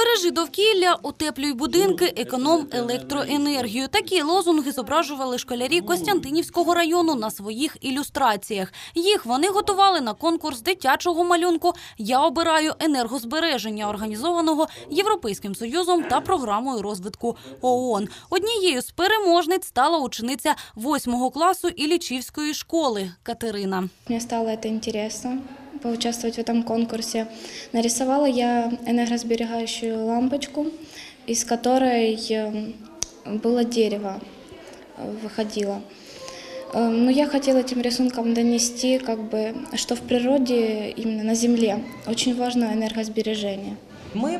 Бережи довкілля, утеплюй будинки, економ електроенергію. Такі лозунги зображували школярі Костянтинівського району на своїх ілюстраціях. Їх вони готували на конкурс дитячого малюнку Я обираю енергозбереження, організованого Європейським союзом та програмою розвитку ООН. Однією з переможниць стала учениця восьмого класу Іллічівської школи Катерина. Мне стало это интересно поучаствовать в этом конкурсе. Нарисовала я энергосберегающую лампочку, из которой эм, было дерево, э, выходило. Э, Но я хотела этим рисунком донести, как бы, что в природе, именно на Земле, очень важно энергосбережение. Мы э,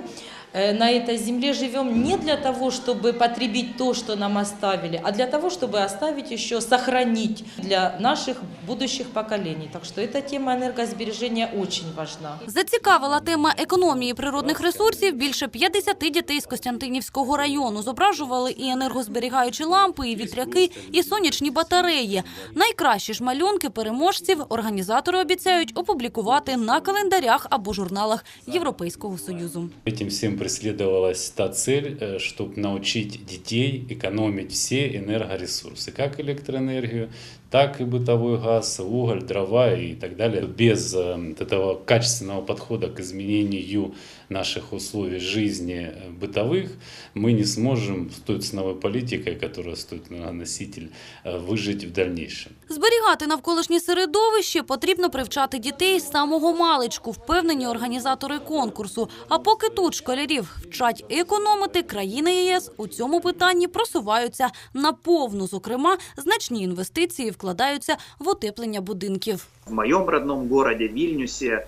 на этой земле живем не для того, чтобы потребить то, что нам оставили, а для того, чтобы оставить еще, сохранить для наших будущих поколений. Так что эта тема энергосбережения очень важна. Зацікавила тема економії природних ресурсів більше 50 дітей з Костянтинівського району. Зображували і енергозберігаючі лампи, і вітряки, і сонячні батареї. Найкращі ж малюнки переможців організатори обіцяють опублікувати на календарях або журналах Європейського союзу. Этим всем преследовалась та цель, чтобы научить детей экономить все энергоресурсы, как электроэнергию, так и бытовой газ, уголь, дрова и так далее. Без э, вот этого качественного подхода к изменению наших условий жизни э, бытовых мы не сможем с той ценовой политикой, которая стоит на носитель, э, выжить в дальнейшем. Зберігати навколишнє середовище потрібно привчати дітей з самого маличку, впевнені організатори конкурсу. А поки тут лідерів вчать економити країни ЄС у цьому питанні просуваються наповну. Зокрема, значні інвестиції вкладаються в утеплення будинків. В моєму родному місті Вільнюсі е,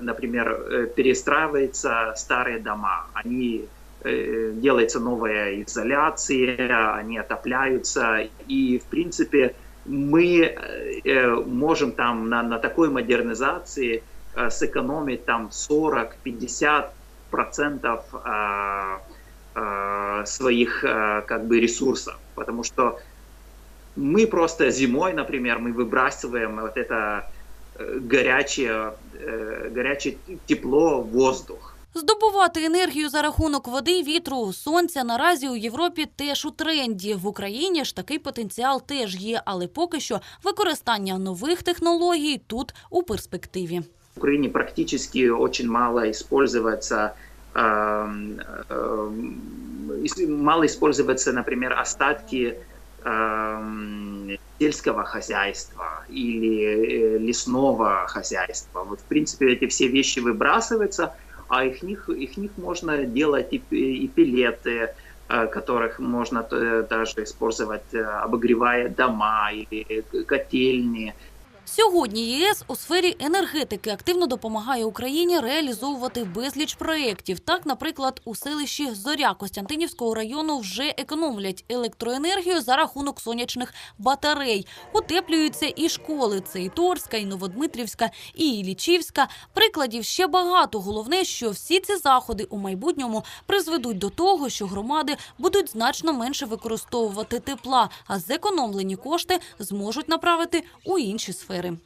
например, перестраиваются старые дома. Они делается нова ізоляція, они отопляются. і в принципі ми е, можемо там на, на такой модернизации сэкономить е, там 40, 50, 30% э, э, своих э, как бы ресурсов, потому что мы просто зимой, например, мы выбрасываем вот это э, горячее, э, горячее тепло в воздух. Здобувати енергію за рахунок води, вітру, сонця наразі у Європі теж у тренді. В Україні ж такий потенціал теж є, але поки що використання нових технологій тут у перспективі. В Украине практически очень мало используется эм, эм, мало используются, например, остатки эм, сельского хозяйства или э, лесного хозяйства. Вот, в принципе, эти все вещи выбрасываются, а их них, их них можно делать и, и пилеты, э, которых можно э, даже использовать, обогревая дома или котельни. Сьогодні ЄС у сфері енергетики активно допомагає Україні реалізовувати безліч проєктів. Так, наприклад, у селищі Зоря Костянтинівського району вже економлять електроенергію за рахунок сонячних батарей. Утеплюються і школи. Це і Торська, і Новодмитрівська, і Іллічівська. Прикладів ще багато. Головне, що всі ці заходи у майбутньому призведуть до того, що громади будуть значно менше використовувати тепла, а зекономлені кошти зможуть направити у інші сфери.